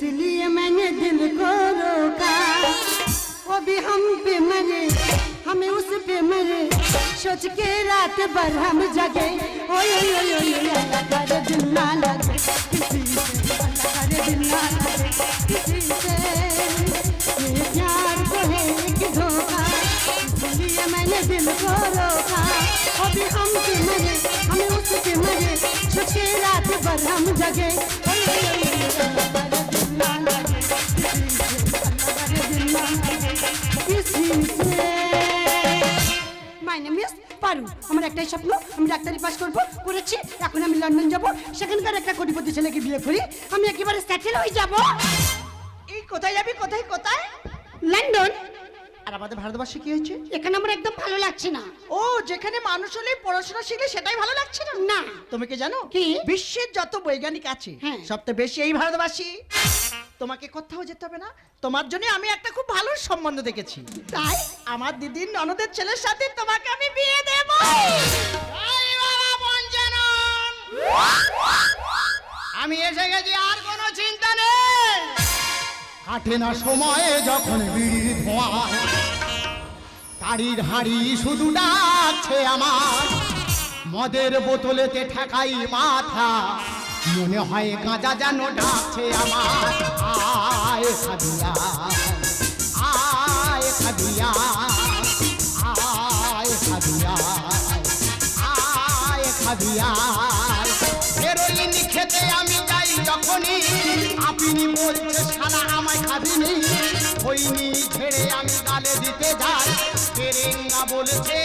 इसलिए मैंने दिल को रोका। वो भी हम पे मरे, हमें उस पे मरे। सोच के रात भर हम जगे। ओए ओए अल्लाह करे दिल ना लगे। किसी से दिल ना लगे। किसी से ये प्यार को है धोखा। इसलिए मैंने दिल को रोका। वो भी हम पे मरे, हमें उस पे मरे। सोच के रात भर हम जगे। ओए মাই নেম ইজ পারু আমার একটাই স্বপ্ন আমি ডাক্তারি পাস করব করেছি এখন আমি লন্ডন যাব। সেখানকার একটা কোটিপতি ছেলেকে বিয়ে করি আমি একেবারে সেটেল হয়ে যাব। এই কোথায় যাবি কোথায় কোথায়? লন্ডন আর আমাদের ভারতবর্ষে কি হয়েছে? এখানে আমার একদম ভালো লাগছে না। ও যেখানে মানুষ হলে পড়াশোনা শিখলে সেটাই ভালো লাগছে না? না। তুমি কি জানো? কি? বিশ্বের যত বৈজ্ঞানিক আছে হ্যাঁ। সবচেয়ে বেশি এই ভারতবাসী। তোমাকে কোথাও যেতে হবে না। তোমার জন্য আমি একটা খুব ভালো সম্বন্ধ দেখেছি। তাই? আমার দিদির ননদের ছেলের সাথে তোমাকে আমি বিয়ে দেব। আমি এসে গেছি আর কোনো চিন্তা নেই। কাটে না সময়ে যখন বিড়ির ধোঁয়া। গাড়ির হাড়ি শুধু ডাকছে আমার। মদের বোতলেতে ঠেকাই মাথা। মনে হয় গাঁজা যেন ডাকছে আমার। আয় খাদিয়া আয় খাদিয়া আয় খাদিয়া আয় খাদিয়া হেরোইন খেতে আমি যাই যখনই, আপনি বলছে, সারা আমায় খাবিনি হইনি, ছেড়ে আমি গালে দিতে যাই। পেরেঙ্গা বলেছে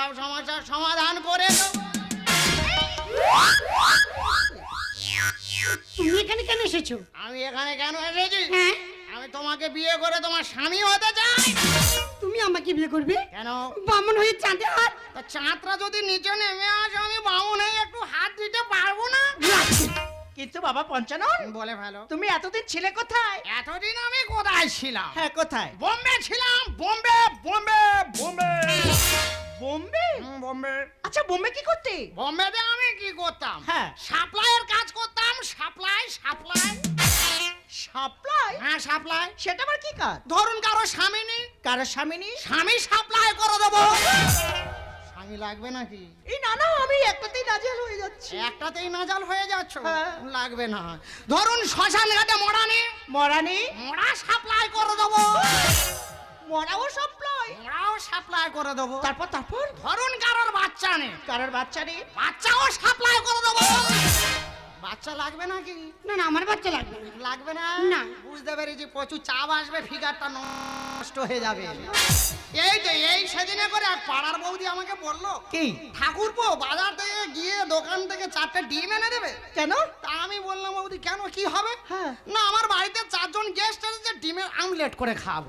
সব সমস্যার সমাধান করে তুমি এখানে কেন এসেছ? আমি এখানে কেন এসেছি? হ্যাঁ? আমি তোমাকে বিয়ে করে তোমার স্বামী হতে চাই। তুমি আমাকে বিয়ে করবে? কেন? বামন হয়ে চাঁদে হাত। তা চাঁদরা যদি নিচে নেমে আসে আমি বামুন হয়ে একটু হাত দিতে পারব না। কিন্তু বাবা পঞ্চানন বলে ভালো তুমি এতদিন ছিলে কোথায়? এতদিন আমি কোথায় ছিলাম? হ্যাঁ কোথায়? বোম্বে ছিলাম। বোম্বে বোম্বে বোম্বে। বোম্বে? বোম্বে। আচ্ছা বোম্বে কি করতে? বোম্বেতে আমি কি করতাম? হ্যাঁ। সাপ্লাইয়ের কাজ করতাম সাপ্লাই সাপ্লাই। সাপ্লাই? হ্যাঁ সাপ্লাই। সেটা আবার কি কাজ? ধরুন কারও স্বামী নেই কারও স্বামী নেই? স্বামী সাপ্লাই করে দেবো। স্বামী লাগবে নাকি? এই না না আমি একটাতেই নাজেহাল হয়ে যাচ্ছি। একটাতেই নাজাল হয়ে যাচ্ছ? হ্যাঁ। লাগবে না। ধরুন শ্মশান ঘাটে মরা নেই মরানি? মরা সাপ্লাই করে দেবো। মরাও সাপ্লাই? মরাও সাপ্লাই করে দেবো। তারপর তারপর? ধরুন কারোর বাচ্চা নেই কারোর বাচ্চা নেই? বাচ্চাও সাপ্লাই করে দেবো। বাচ্চা লাগবে নাকি? না না আমার বাচ্চা লাগবে না। লাগবে না? না। বুঝতে পেরেছি প্রচুর চাপ আসবে ফিগারটা নষ্ট হয়ে যাবে। এই তো এই সেদিনে করে এক পাড়ার বৌদি আমাকে বলল কি? ঠাকুরপো বাজার থেকে গিয়ে দোকান থেকে চারটে ডিম এনে দেবে? কেন? তা আমি বললাম বৌদি কেন? কি হবে? হ্যাঁ। না আমার বাড়িতে চারজন গেস্ট এসেছে ডিমের আমলেট করে খাব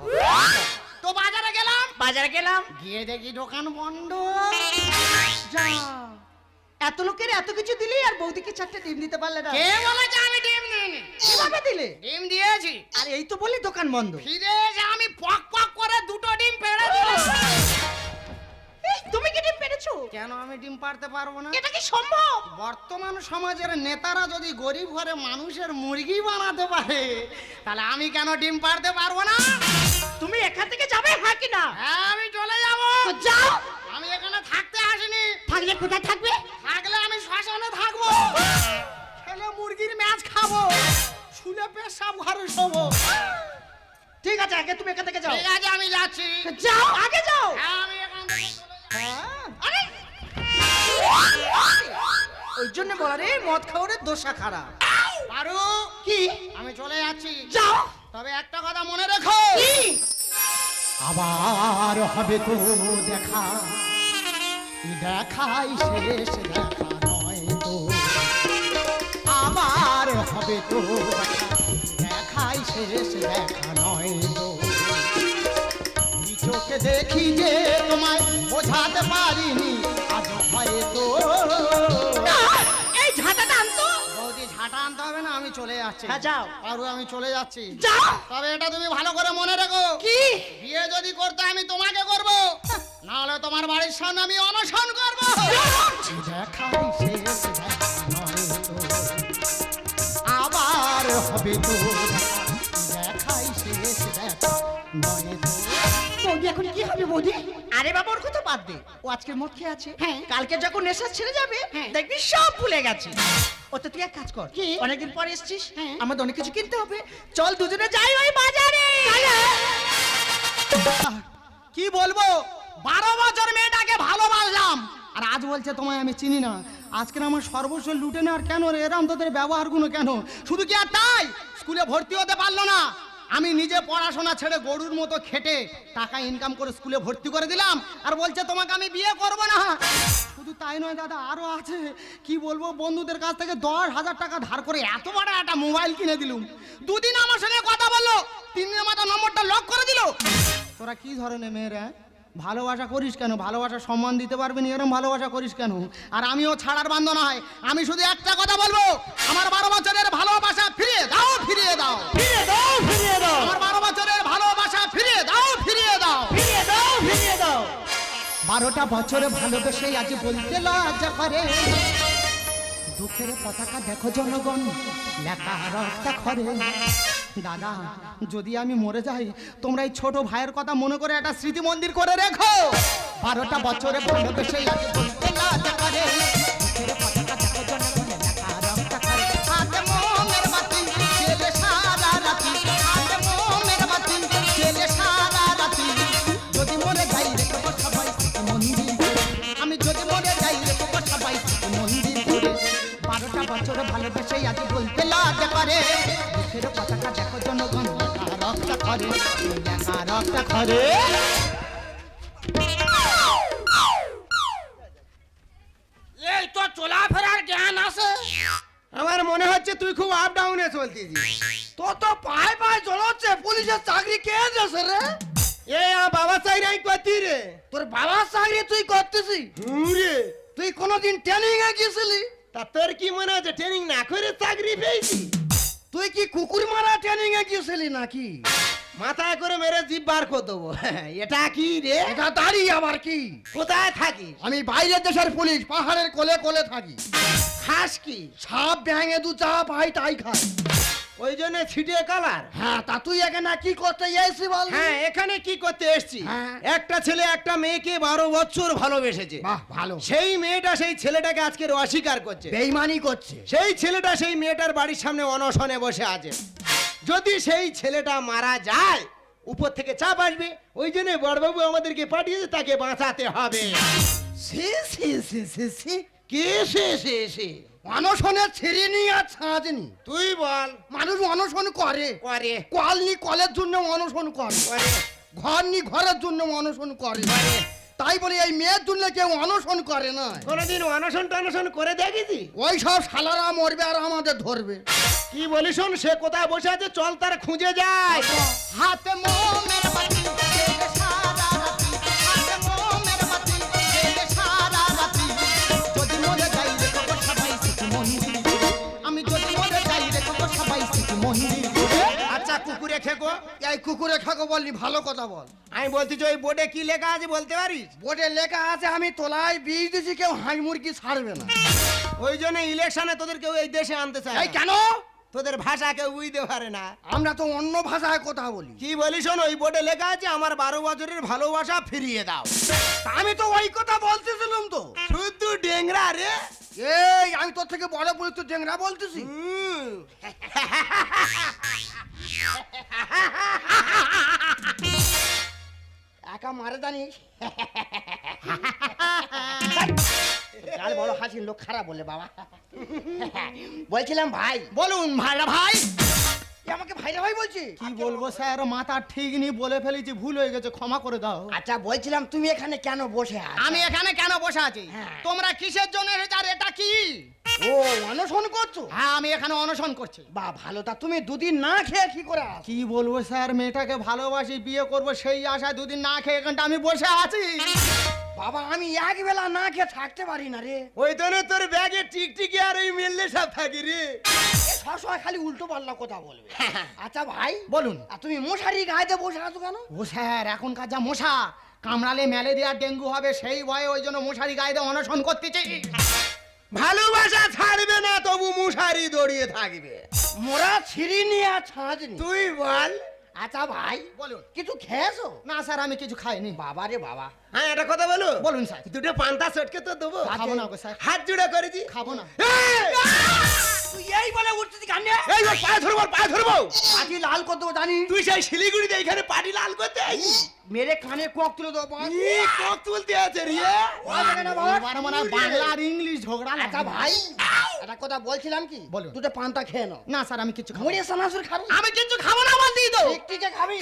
তো বাজারে গেলাম। বাজারে গেলাম। গিয়ে দেখি দোকান বন্ধ। যা। এত লোকের এত কিছু দিলি আর বৌদিকে চারটে ডিম দিতে পারলে না। কে বলেছে আমি ডিম দিইনি? কীভাবে দিলে? ডিম দিয়েছি। আর এই তো বলি দোকান বন্ধ। ফিরে এসে আমি পক পক করে দুটো ডিম পেড়ে দিলাম। তুমি কি ডিম পেরেছ কেন আমি ডিম পারতে পারব না? এটা কি সম্ভব? বর্তমান সমাজের নেতারা যদি গরিব ঘরে মানুষের মুরগি বানাতে পারে তাহলে আমি কেন ডিম পারতে পারব না? তুমি এখান থেকে যাবে? হ্যাঁ কি না? হ্যাঁ আমি চলে যাব। তো যাও। আমি এখানে থাকতে আসিনি। থাকলে কোথায় থাকবে? থাকলে আমি শ্মশানে থাকব। খেলে মুরগির ম্যাচ খাব। শুলে পেশাব ঘরে শোবো। ঠিক আছে আগে তুমি এখান থেকে যাও। ঠিক আছে আমি যাচ্ছি। যাও আগে যাও। হ্যাঁ আমি এখান থেকে হ্যাঁ, আরে! ওই জন্য বলা রে মদ খাওয়ারে দোষা খারাপ। পারু কি? আমি চলে যাচ্ছি। যাও। তবে একটা কথা মনে রেখো। আবার হবে তো দেখা। দেখাই শেষ, দেখা নয় তো। আবার হবে তো দেখা। দেখাই শেষ, দেখা নয় তো। চোখে দেখি যে তোমায় বোঝাতে পারিনি আজ হয়তো আমি চলে যাচ্ছি। হ্যাঁ, যাও। পারু আমি চলে যাচ্ছি। যাও! তবে এটা তুমি ভালো করে মনে রেখো। কি? বিয়ে যদি করতে আমি তোমাকে করব না হলে তোমার বাড়ির সামনে আমি অনশন করব। আবার হবে তো দেখাই শেষ দেখা বৌদি এখন কি হবে বৌদি? আরে বাবা ওর কথা বাদ দে। ও আজকে মদ খেয়ে আছে। হ্যাঁ। কালকে যখন নেশা ছেড়ে যাবে হ্যাঁ। দেখবি সব ভুলে গেছে। ও তো তুই এক কাজ কর কি? অনেকদিন পরে এসেছিস হ্যাঁ। আমাদের অনেক কিছু কিনতে হবে। চল দুজনে যাই ওই বাজারে। কি বলব? বারো বছর মেয়েটাকে ভালোবাসলাম। আর আজ বলছে তোমায় আমি চিনি না। আজকে আমার সর্বস্ব লুটে নেওয়ার কেন রে? এরম তোদের ব্যবহারগুলো কেন? শুধু কি আর তাই? স্কুলে ভর্তি হতে পারল না। আমি নিজে পড়াশোনা ছেড়ে গরুর মতো খেটে টাকা ইনকাম করে স্কুলে ভর্তি করে দিলাম আর বলছে, তোমাকে আমি বিয়ে করব না। শুধু তাই নয় দাদা, আরও আছে। কি বলব, বন্ধুদের কাছ থেকে দশ হাজার টাকা ধার করে এত বড় একটা মোবাইল কিনে দিলুম। দুদিন আমার সঙ্গে কথা বলল, তিন দিনের মাথা নম্বরটা লক করে দিল। তোরা কি ধরনের মেয়েরা ভালোবাসা করিস কেন? ভালোবাসা সম্মান দিতে পারবি না? এরকম ভালোবাসা করিস কেন? আর আমিও ছাড়ার বান্ধ নয়। আমি শুধু একটা কথা বলব, আমার বারো বছরের ভালোবাসা ফিরিয়ে দাও ফিরিয়ে দাও। ফিরিয়ে দাও। বারোটা বছরে ভালোবেসে আজ বলতে লজ্জা করে। দুঃখের পতাকা দেখো জনগণ লেখা রক্তা করে। দাদা, যদি আমি মরে যাই, তোমরা এই ছোট ভাইয়ের কথা মনে করে একটা স্মৃতি মন্দির করে রেখো। বারোটা বছরে ভালোবেসে আজ বলতে লজ্জা করে। লেখা এটা কি রে? এটা দাঁড়িয়ে আবার কি? কোথায় থাকিস? আমি বাইরের দেশের পুলিশ পাহাড়ের কোলে কোলে থাকি। খাস কি? সাপ ব্যাঙে দু চা পাই তাই খাই ওই জন্য ছিটিয়ে কালার? হ্যাঁ তা তুই এখানে কি করতে এসেছি বল হ্যাঁ এখানে কি করতে এসছি? হ্যাঁ। একটা ছেলে একটা মেয়েকে বারো বছর ভালোবেসেছে। বাহ ভালো। সেই মেয়েটা সেই ছেলেটাকে আজকে অস্বীকার করছে। বেইমানি করছে। সেই ছেলেটা সেই মেয়েটার বাড়ির সামনে অনশনে বসে আছে। যদি সেই ছেলেটা মারা যায় উপর থেকে চাপ আসবে ওই জন্য বড়বাবু আমাদেরকে পাঠিয়েছে তাকে বাঁচাতে হবে। সি সি সি সি সি কে সে সে সে? অনশনের ছেড়ে নিয়ে আর ছাঁচনি তুই বল। মানুষ অনশন করে। করে। কল নি কলের জন্য অনশন করে। করে। ঘর নি ঘরের জন্য অনশন করে। তাই বলে এই মেয়ের জন্য কেউ অনশন করে না। কোনোদিন অনশন টনশন করে দেখেছি ওই সব শালারা মরবে আর আমাদের ধরবে। কি বলি শোন সে কোথায় বসে আছে? চল তার খুঁজে যায় হাতে মোমের বাতি সারা রাতি। হাতে মোমের বাতি সারা রাতি। যদি মরে যাই রেখো সবাই স্মৃতি মন্দির। আমি যদি মরে যাই রেখো সবাই স্মৃতি মন্দির। আচ্ছা কুকুরে খেকো। এই কুকুরে বললি ভালো কথা বল। আমি ওই বোর্ডে কি লেখা আছে বলতে পারিস? বোর্ডে লেখা আছে আমি তোলায় বীজ দিছি কেউ হাঁস মুরগি ছাড়বে না। ওই জন্য ইলেকশনে তোদের কেউ এই দেশে আনতে চায় কেন? তোদের ভাষা কেউ বুঝতে পারে না। আমরা তো অন্য ভাষায় কথা বলি। কি বলি শোন ওই বোর্ডে লেখা আছে আমার বারো বছরের ভালোবাসা ফিরিয়ে দাও। আমি তো ওই কথা বলতেছিলাম তো। শুধু ডেংরা রে। এই আমি তোর থেকে বড় পুলিশ তো ডেংরা বলতেছি। একা মারে জানিস? গাল বড় হাসির লোক খারাপ বলে বাবা। বলছিলাম ভাই বলুন ভাইরা ভাই। আমাকে ভাইরা ভাই বলছি? কি বলব স্যার? মাথা ঠিক নি বলে ফেলেছি ভুল হয়ে গেছে ক্ষমা করে দাও। আচ্ছা বলছিলাম তুমি এখানে কেন বসে আছো? আমি এখানে কেন বসে আছি? হ্যাঁ। তোমরা কিসের জন্য এসেছ আর এটা কি? ও অনশন করছ? হ্যাঁ আমি এখানে অনশন করছি। বা ভালো তা তুমি দুদিন না খেয়ে কি করে কি বলব স্যার? মেয়েটাকে ভালোবাসি বিয়ে করব সেই আশায় দুদিন না খেয়ে এখানটা আমি বসে আছি। বাবা আমি এক বেলা না খেয়ে থাকতে পারি না রে। ওই জন্য তোর ব্যাগে টিকটিকি আর ওই মেললে সব থাকি রে। সবসময় খালি উল্টো পাল্লা কথা বলবে। আচ্ছা ভাই বলুন। আর তুমি মশারি গায়েতে বসে আছো কেন? ও স্যার এখনকার যা মশা কামড়ালে ম্যালেরিয়া ডেঙ্গু হবে সেই ভয়ে ওই জন্য মশারি গায়ে দিয়ে অনশন করতেছি। ভালোবাসা ছাড়বে না তবু মশারি দড়িয়ে থাকবে। মোরা ছিঁড়ি নিয়ে ছাঁচনি তুই বল। আচ্ছা ভাই বলুন। কিছু খেয়েছো? না স্যার আমি কিছু খাইনি। বাবা রে বাবা। হ্যাঁ একটা কথা বলো বলুন স্যার। দুটো পান্তা চটকে তো দেবো। খাব না স্যার। হাত জুড়ে করেছি খাব না। এই! তুই এই বলে উঠছিস কান্নে এই ওর পায়ে ধরবো পায়ে ধরবো। পাটি লাল করতে জানি তুই সেই শিলিগুড়িতে এখানে পাটি লাল করতে? মেরে কানে কক তুলে দেবো কক তুলতে আছে রে। বাংলা আর ইংলিশ ঝগড়া আচ্ছা ভাই একটা কথা বলছিলাম কি? বলুন। দুটো পান্তা খেয়ে নাও। না স্যার আমি কিছু খাব মুড়ি সানাসুর খাবি? আমি কিছু খাব না বলতেই তো টিকটিকে খাবি।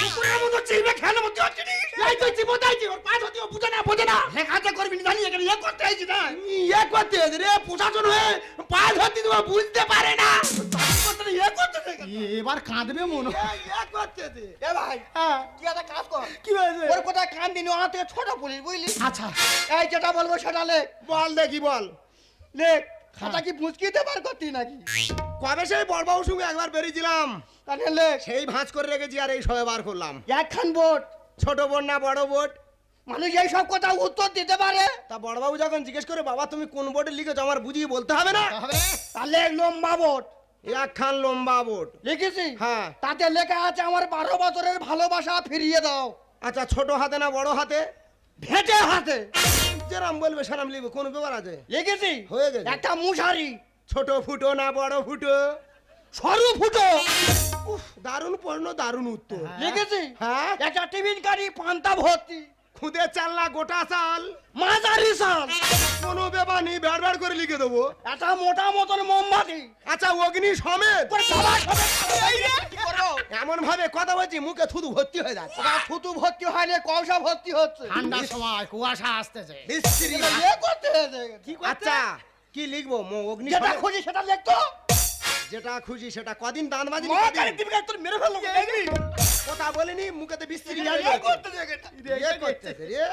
কুকুরের মতো চিবে খেলে মতো হচ্ছে নি এই তুই ও বুঝে না বোঝে না। লেখাতে করবি না জানি এখানে ইয়ে করতে আইছি না ইয়ে করতে রে প্রশাসন হয়ে ধরতে বুঝতে পারে না। ইয়ে করতে এবার কাঁদবে মনে হয়। ইয়ে করতে। এ ভাই হ্যাঁ। তুই একটা কাজ কর। কি হয়েছে? ওর কোথায় কান দিনি ওনার থেকে ছোট পুলিশ বুঝলি? আচ্ছা। এই যেটা বলব সেটা লেখ। বল দেখি বল। লেখ। খাতা কি মুচকিতে বার করতি নাকি? কবে সেই বড়বাবুর সঙ্গে একবার বেরিয়েছিলাম? তাহলে লেখ। সেই ভাঁজ করে রেখেছি আর এই সবে বার করলাম। একখান বোট। ছোট বোন না বড় বোট? মানুষ এই সব কথা উত্তর দিতে পারে। তা বড়বাবু যখন জিজ্ঞেস করে বাবা তুমি কোন বোর্ডে লিখেছো? আমার বুঝিয়ে বলতে হবে না? তাহলে লম্বা বোট। একখান লম্বা বোট। লিখেছি? হ্যাঁ। তাতে লেখা আছে আমার বারো বছরের ভালোবাসা ফিরিয়ে দাও। আচ্ছা ছোট হাতে না বড় হাতে? ভেটে হাতে। যেরাম বলবে সেরাম লিখবে কোন ব্যাপার আছে? লিখেছি? হয়ে গেছে। একটা মুশারি। ছোট ফুটো না বড় ফুটো? সরু ফুটো। উফ, দারুণ পণ্য দারুণ উত্তর। লিখেছি? হ্যাঁ। একটা টিফিন কারি পান্তা ভর্তি। খুদে চাল না গোটা চাল। মাঝারি সাল কোনো ব্যাপার নেই ব্যাড় ব্যাড় করে লিখে দেবো। একটা মোটা মতন মোমবাতি। আচ্ছা অগ্নি সমেত। কি? এমন ভাবে কথা বলছি মুখে থুতু ভর্তি হয়ে যাচ্ছে। থুতু ভর্তি হয় হয়নি কৌশা ভর্তি হচ্ছে। ঠান্ডার সময় কুয়াশা আসতেছে। করতে হয়েছে। আচ্ছা কি লিখব? ম- অগ্নি যেটা খুঁজি সেটা লিখতো। যেটা খুশি সেটা কদিন দান বাজি মেরে ফেলল। দেখবি কথা বলিনি মুখেতে বিশ্রী ইয়ে করতে। দেখে ইয়ে রে।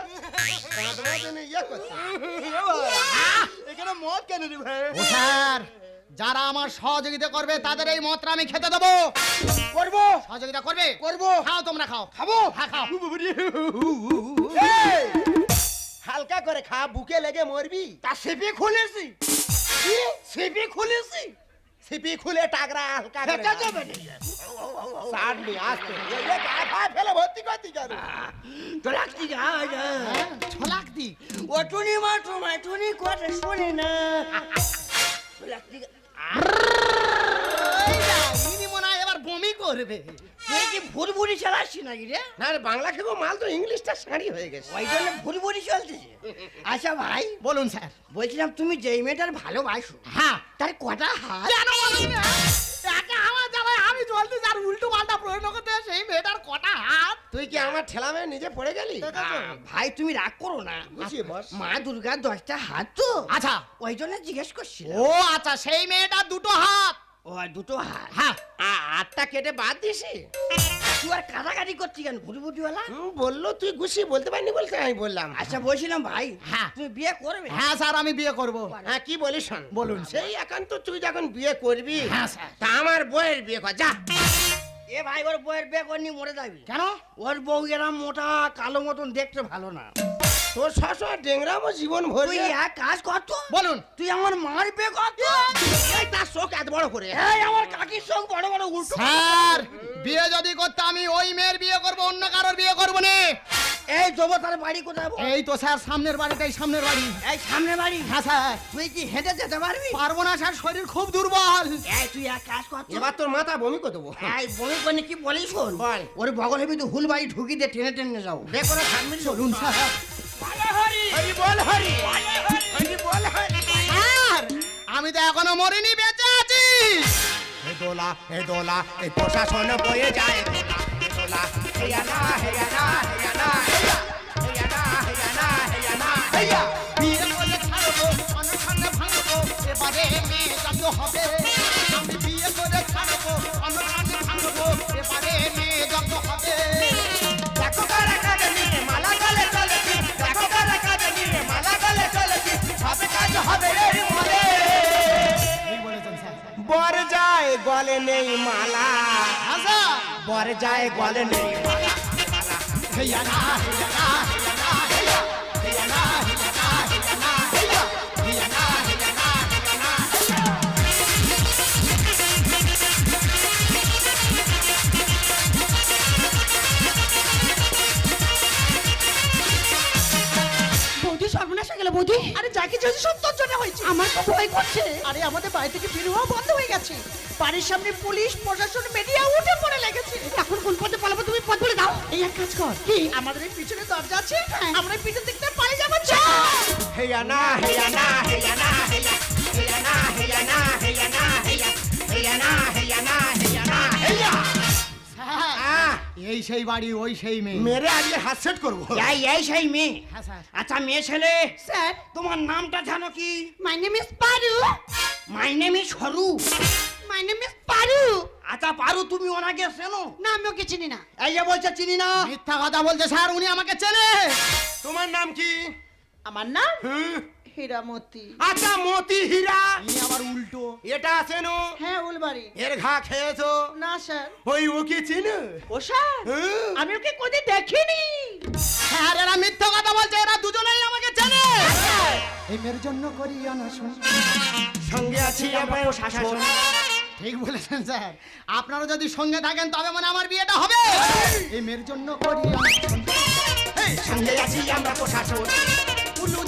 দাঁত বাজে ইয়ে। এখানে মদ কেন রে ভাই? ও স্যার যারা আমার সহযোগিতা করবে তাদের এই মতটা আমি খেতে দেবো। করব। সহযোগিতা করবে? করব। খাও তোমরা খাও। খাব। হ্যাঁ খাও। হালকা করে খা বুকে লেগে মরবি। তা সিপি খুলেছি। কি? সিপি খুলেছি। সিপি খুলে টাকরা হালকা করে খা। যাবে না আসতে। এই যে গা ফা ফেলে ভর্তি করতি কেন? তো লাগছি যা যা ছলাক দি। ও টুনি মা তোমায় টুনি কথা শুনে না। তো লাগছি গা- এই যা, ইনি মনে হয় বমি করবে। তুই কি ভুরভুরি চালাচ্ছি নাকি রে? না রে বাংলা মাল তো ইংলিশটা সারি হয়ে গেছে। ওই জন্য ভুরভুরি চলতেছে আচ্ছা ভাই বলুন স্যার। বলছিলাম তুমি যেই মেয়েটার ভালোবাসো হ্যাঁ। তার কটা হাত? কেন বলুন না? একে আমার জ্বালায় আমি চলতে উল্টো পাল্টা প্রশ্ন করতে সেই মেয়েটার কটা হাত? তুই কি আমার ঠেলা মেয়ে নিজে পড়ে গেলি? ভাই তুমি রাগ করো না। মা দুর্গার দশটা হাত তো? আচ্ছা। ওই জন্য জিজ্ঞেস করছি ও আচ্ছা সেই মেয়েটার দুটো হাত। ও দুটো হাত হ্যাঁ আটটা কেটে বাদ দিছি তুই আর কাটাকাটি করছি কেন ভুরভুটিওয়ালা হুম, বলল তুই গুছিয়ে বলতে পারিনি বলতে আমি বললাম। আচ্ছা বলছিলাম ভাই হ্যাঁ। তুমি বিয়ে করবে? হ্যাঁ স্যার আমি বিয়ে করব। হ্যাঁ কি বলিস বলুন। সেই একান্ত তুই যখন বিয়ে করবি হ্যাঁ, স্যার। তা আমার বইয়ের বিয়ে কর যা। এ ভাই ওর বউয়ের বিয়ে করনি মরে যাবি। কেন? ওর বউ এরম মোটা কালো মতন দেখতে ভালো না। তোর শাশুড় ডেংরামো জীবন তুই এক কাজ কর তো। বলুন। তুই আমার মার বিয়ে কর তো। এই তার চোখ এত বড় করে। এই আমার কাকির সঙ্গে বড় বড় উল্টো। স্যার বিয়ে যদি করতে আমি ওই মেয়ের বিয়ে করব অন্য কারোর বিয়ে করব না। এই জবতার বাড়ি কোথায় এই তো স্যার সামনের বাড়িটাই সামনের বাড়ি। এই সামনে বাড়ি? হ্যাঁ স্যার। তুই কি হেঁটে যেতে পারবি? পারব না স্যার শরীর খুব দুর্বল। এই তুই এক কাজ কর এবার তোর মাথা বমি করে দেবো। এই বমি করনি কি বলিস শোন বল। ওর বগলে কিন্তু হুল বাড়ি ঢুকি দিয়ে টেনে টেনে যাও। বে করে থাকবি চলুন স্যার। হরি বল হরি হরি বল হরি স্যার। আমি তো এখনও মরিনি বেঁচে আছি। হে দোলা হে দোলা এই প্রশাসন বয়ে যায় দোলা। হে আনা হে আনা হে আনা হে আনা হে আনা হে আনা হে আনা বিয়ে করে ছাড়বো অনুষ্ঠানে ভাঙবো এবারে মেয়ে যত হবে। আমি বিয়ে করে ছাড়বো অনুষ্ঠানে ভাঙবো এবারে মেয়ে যত হবে। নেই মালা। হ্যাঁ বর যায় গলে নেই মালা। কিছু হয়েছে সব হয়েছে আমার তো ভয় করছে আরে আমাদের বাড়ি থেকে বের হওয়া বন্ধ হয়ে গেছে বাড়ির সামনে পুলিশ প্রশাসন মিডিয়া উঠে পড়ে লেগেছে এখন কোন পথে পালাবো তুমি পথ বলে দাও এই এক কাজ কর কি? আমাদের এই পিছনে দরজা আছে হ্যাঁ। আমরা পিছন দিক পালিয়ে যাব চল হেয়া না হেয়া না হেয়া না হেয়া হেয়া না হেয়া না হেয়া না হেয়া হেয়া না হেয়া না হেয়া না হেয়া এই সেই বাড়ি ওই সেই মেয়ে। মেরে আজকে হাত সেট করব? এই এই সেই মেয়ে। হ্যাঁ স্যার। আচ্ছা মেয়ে ছেলে। স্যার। তোমার নামটা জানো কি? My name is Paru my name is Saru my name is পারু আচ্ছা পারু তুমি ওনাকে চেনো? না আমি ওকে চিনি না। এই যে বলছে চিনি না? মিথ্যা কথা বলছে স্যার উনি আমাকে চেনে। তোমার নাম কি? আমার নাম হীরামতি। আচ্ছা মতি হীরা। আমার উল্টো। এটা আছেন হ্যাঁ উলবাড়ি এর ঘা খেয়েছো? না স্যার। ওই ওকে চিনো? ও স্যার। আমি ওকে দেখিনি। স্যার এরা মিথ্যা কথা বলছে এরা দুজনেই আমাকে চেনে। এই মেয়ের জন্য করি অনশন সঙ্গে আছি আমরা শাসন ঠিক বলেছেন স্যার। আপনারা যদি সঙ্গে থাকেন তবে মানে আমার বিয়েটা হবে। এই মেয়ের জন্য করি অনশন সঙ্গে আছি আমরা প্রশাসন।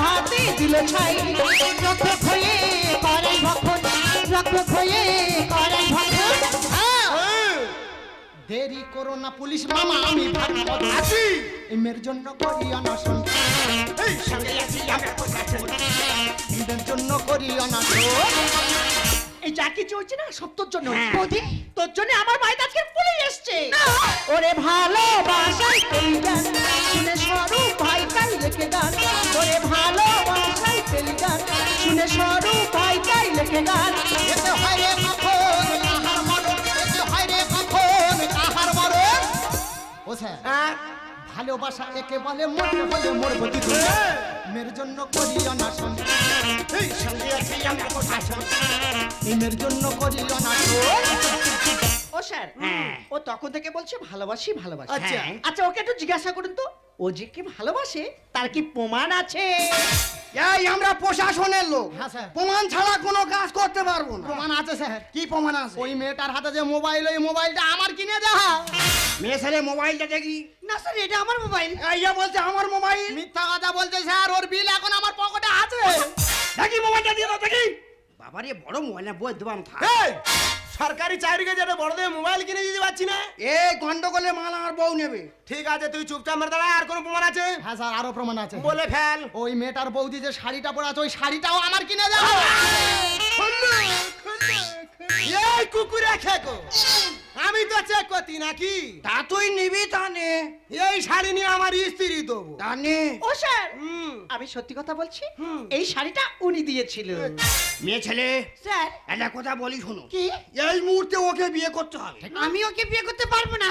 ভাতে দিল ছাই। রক্ষক হয়ে করেন ভক্ষণ রক্ষক হয়ে করেন ভক্ষণ। দেরি করো না পুলিশ মামা আমি আছি। এই মেয়ের জন্য করি অনশন সঙ্গে আছি আমরা প্রশাসন জন্য করি অনশন এই যা কিছু হচ্ছে না সব তোর জন্য হ্যাঁ। বৌদি? তোর জন্য আমার বাড়িতে আজকে পুলিশ এসছে। ওরে ভালোবাসাই শুনে স্বরূপ ভাই তাই লেখে গান ওরে ভালোবাসাই ভালোবাসা একে বলে মরতে হলে মরবো দিদি মেয়ের জন্য করি অনাশন। সঙ্গে আছি আমরা প্রশাসন এই মেয়ের জন্য করি অনাশন। ও স্যার হ্যাঁ। ও তখন থেকে বলছে ভালোবাসি ভালোবাসি। আচ্ছা। হ্যাঁ। আচ্ছা ওকে একটু জিজ্ঞাসা করুন তো ও যে কি ভালোবাসে তার কি প্রমাণ আছে? এই আমরা প্রশাসনের লোক। হ্যাঁ স্যার। প্রমাণ ছাড়া কোনো কাজ করতে পারব না। প্রমাণ আছে স্যার। কি প্রমাণ আছে? ওই মেয়েটার হাতে যে মোবাইল ওই মোবাইলটা আমার কিনে দেওয়া মেয়ে ছেলে মোবাইলটা দেখি। না স্যার এটা আমার মোবাইল। এই যে বলছে আমার মোবাইল। মিথ্যা কথা বলছে স্যার ওর বিল এখন আমার পকেটে আছে। দেখি মোবাইলটা দিয়ে দাও দেখি। বাবারে বড় মোবাইল না বই দেবাম থাক। সরকারি চাকরিকে যেটা বড়দের মোবাইল কিনে দিতে পারছি না। এই গন্ডগোলে মাল আমার বউ নেবে। ঠিক আছে তুই চুপচাপ মেরে দাঁড়া আর কোনো প্রমাণ আছে? হ্যাঁ স্যার আরও প্রমাণ আছে। বলে ফেল। ওই মেয়েটার বৌদি যে শাড়িটা পরে আছে ওই শাড়িটাও আমার কিনে দেওয়া এই কুকুরে খেকো। আমি তো চেক করতি নাকি? তা তুই নিবি তা নে এই শাড়ি নিয়ে আমার স্ত্রী দেবো। তা নে ও স্যার হুম। আমি সত্যি কথা বলছি এই শাড়িটা উনি দিয়েছিল। মেয়ে ছেলে স্যার। একটা কথা বলি শুনো। কি? এই মুহূর্তে ওকে বিয়ে করতে হবে। আমি ওকে বিয়ে করতে পারব না।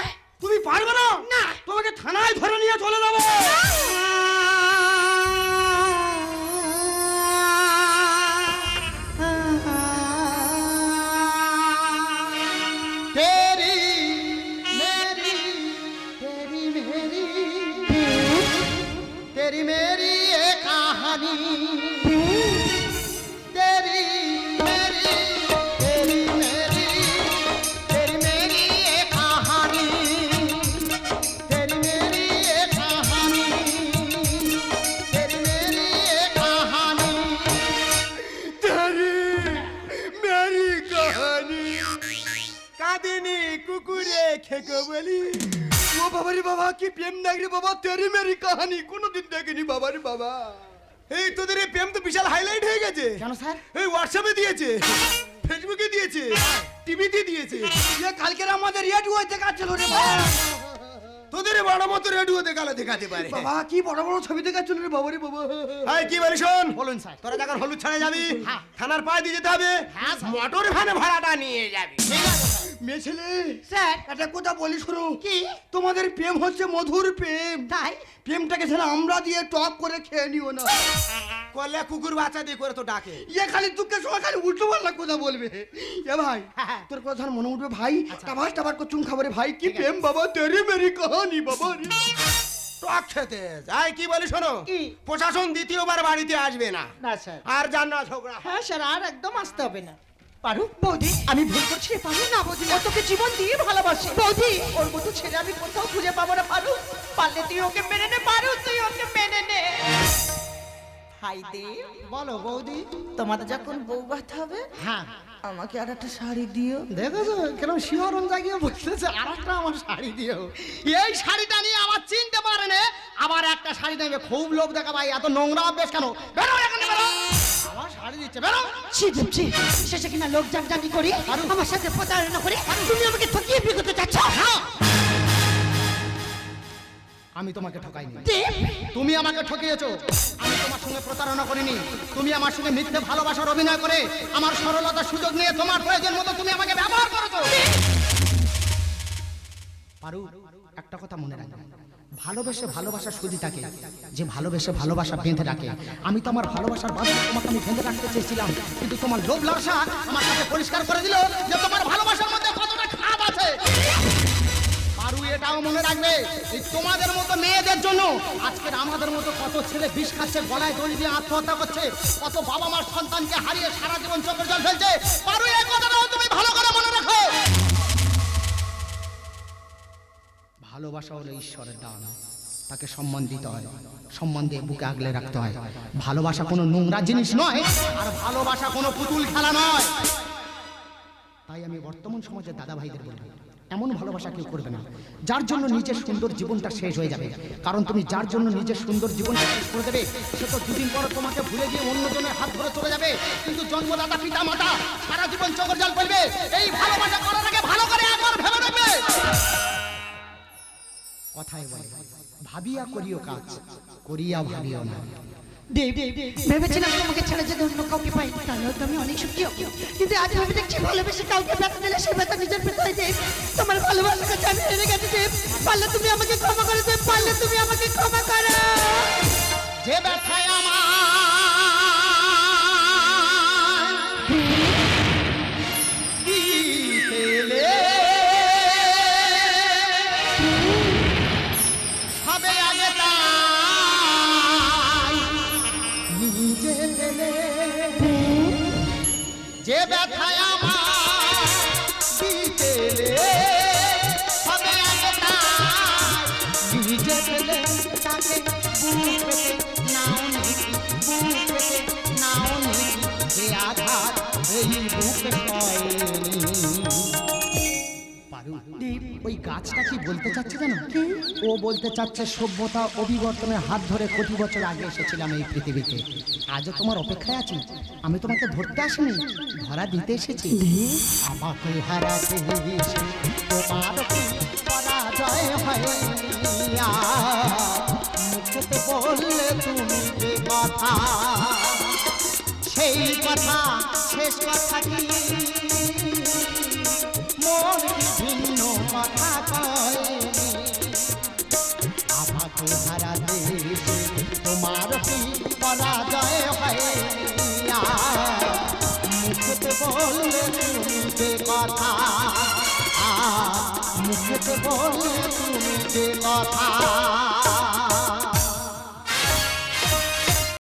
বাবারে বাবা কি প্রেম দেখলি বাবা তেরি মেরি কাহানি কোনোদিন দেখিনি বাবারে বাবা। এই তোদের এই প্রেম তো বিশাল হাইলাইট হয়ে গেছে। কেন স্যার? এই হোয়াটসঅ্যাপে দিয়েছে ফেসবুকে দিয়েছে টিভিতে দিয়েছে। এ কালকের আমাদের রেডিও দেখাচ্ছিল রে বাবা। তোদের বড় মতো রেডিও দেখালে দেখাতে পারে। বাবা কি বড় বড় ছবি দেখাচ্ছিল রে বাবা রে বাবা। এই কি বলি শোন? বলুন স্যার। তোরা যখন হলুদ ছাড়া যাবি হ্যাঁ। থানার পায়ে দিয়ে যেতে হবে হ্যাঁ। মোটর ভ্যানে ভাড়াটা নিয়ে যাবি। ঠিক আছে। মেয়ে ছেলে। স্যার। একটা কথা বলি শোনো। কি? তোমাদের প্রেম হচ্ছে মধুর প্রেম। তাই? প্রেমটাকে যেন আমরা দিয়ে টক করে খেয়ে নিও না। কলে কুকুর বাচ্চা দিয়ে করে তো ডাকে। ইয়ে খালি দুঃখের সময় খালি উল্টো পাল্টা কথা বলবে। এ ভাই হ্যাঁ। তোর কথা মনে উঠবে? ভাই আচ্ছা। টাবাস টাবার করছুম খাবারে। ভাই কি প্রেম বাবা তেরি মেরি কাহানি বাবা রে। টক খেতে। যাই কি বলি শোনো? প্রশাসন দ্বিতীয়বার বাড়িতে আসবে না। না স্যার। আর জান না ঝগড়া। হ্যাঁ স্যার আর একদম আসতে হবে না। পারু? বৌদি। আমি ভুল করছি? পারু না বৌদি। ও তোকে জীবন দিয়ে ভালোবাসে। বৌদি। ওর মতো ছেলে আমি কোথাও খুঁজে পাবো না পারু। পারলে তুই ওকে মেনে নে পারু তুই ওকে মেনে নে। হাই দেব বলো বৌদি। তোমাদের যখন বউ ভাত হবে হ্যাঁ। আমাকে আর একটা শাড়ি দিও। দেখেছ কেন শিহরণ জাগিয়ে বলতেছে আর একটা আমার শাড়ি দিও। এই শাড়িটা নিয়ে আমার চিনতে পারে না আবার একটা শাড়ি নেবে খুব লোভ দেখা ভাই এত নোংরা অভ্যেস কেন? বেরো এখানে বেরো। আমার শাড়ি দিচ্ছে। বেরো। ছি দেবছি শেষে কিনা লোক জাগজাগি করি আমার সাথে প্রতারণা করে তুমি আমাকে ঠকিয়ে বিয়ে করতে চাচ্ছ হ্যাঁ। আমি তোমাকে ঠকাইনি। তুমি আমাকে ঠকিয়েছো। আমি তোমার সঙ্গে প্রতারণা করিনি। তুমি আমার সঙ্গে মিথ্যে ভালোবাসার অভিনয় করে আমার সরলতার সুযোগ নিয়ে তোমার প্রয়োজন মতো তুমি আমাকে ব্যবহার করেছ। পারু একটা কথা মনে রাখবে। ভালোবেসে ভালোবাসা শুধু থাকে। যে ভালোবেসে ভালোবাসা বেঁধে রাখে। আমি তো আমার ভালোবাসার বাঁধে তোমাকে আমি বেঁধে রাখতে চেয়েছিলাম। কিন্তু তোমার লোভ লালসা আমার কাছে পরিষ্কার করে দিল যে তোমার ভালোবাসার মধ্যে কতটা খারাপ আছে। পারু, এটাও মনে রাখবে এই তোমাদের মতো মেয়েদের জন্য আজকের আমাদের মতো কত ছেলে বিষ খাচ্ছে, গলায় দড়ি দিয়ে আত্মহত্যা করছে, কত বাবা মার সন্তানকে হারিয়ে সারা জীবন চোখের জল ফেলছে। পারু এই কথাটাও তুমি ভালো করে ভালোবাসা হলো ঈশ্বরের দান। তাকে সম্মান দিতে হয়। সম্মান দিয়ে বুকে আগলে রাখতে হয়। ভালোবাসা কোনো নোংরা জিনিস নয়, আর ভালোবাসা কোনো পুতুল খেলা নয়। তাই আমি বর্তমান সমাজের দাদা ভাইদের এমন ভালোবাসা কেউ করবে না। যার জন্য নিজের সুন্দর জীবনটা শেষ হয়ে যাবে। কারণ তুমি যার জন্য নিজের সুন্দর জীবনটা শেষ করে দেবে, সে তো দুদিন পর তোমাকে ভুলে গিয়ে অন্যজনের হাত ধরে চলে যাবে। কিন্তু জন্মদাতা পিতা মাতা সারা জীবন চোখের জল ফেলবে। এই ভালোবাসা করার আগে ভালো করে একবার ভেবে দেখবে। কথাই বলে ভাবিয়া করিও কাজ করিয়া ভাবিও না। ভেবেছিলাম তোমাকে ছেড়ে যদি অন্য কাউকে পাই। তাহলে হয়তো আমি অনেক সুখী হব। কিন্তু আজ আমি দেখছি ভালোবেসে কাউকে ব্যথা দিলে সে ব্যথা নিজের পেতাই দেব তোমার ভালোবাসার কাছে আমি হেরে গেছি দেব পারলে তুমি আমাকে ক্ষমা করে দেব পারলে তুমি আমাকে ক্ষমা করো। যে ব্যথায় ওই গাছটা কি বলতে চাচ্ছে জানো? ও বলতে চাচ্ছে সভ্যতা অবিবর্তনের হাত ধরে কোটি বছর আগে এসেছিলাম এই পৃথিবীতে। আজও তোমার অপেক্ষায় আছি। আমি তোমাকে ধরতে আসিনি ধরা দিতে এসেছি। আমাকে হারাতে তোমার পরাজয় মুখেতে বললে তুমি যে কথা? সেই কথা, শেষ কথা কি? মন ভিন্ন কথা কয়নি আমাকে হারাতে এসে তোমার কি পরাজয় হইয়া মুখেতে বললে তুমি যে কথা মুখেতে বললে তুমি যে কথা।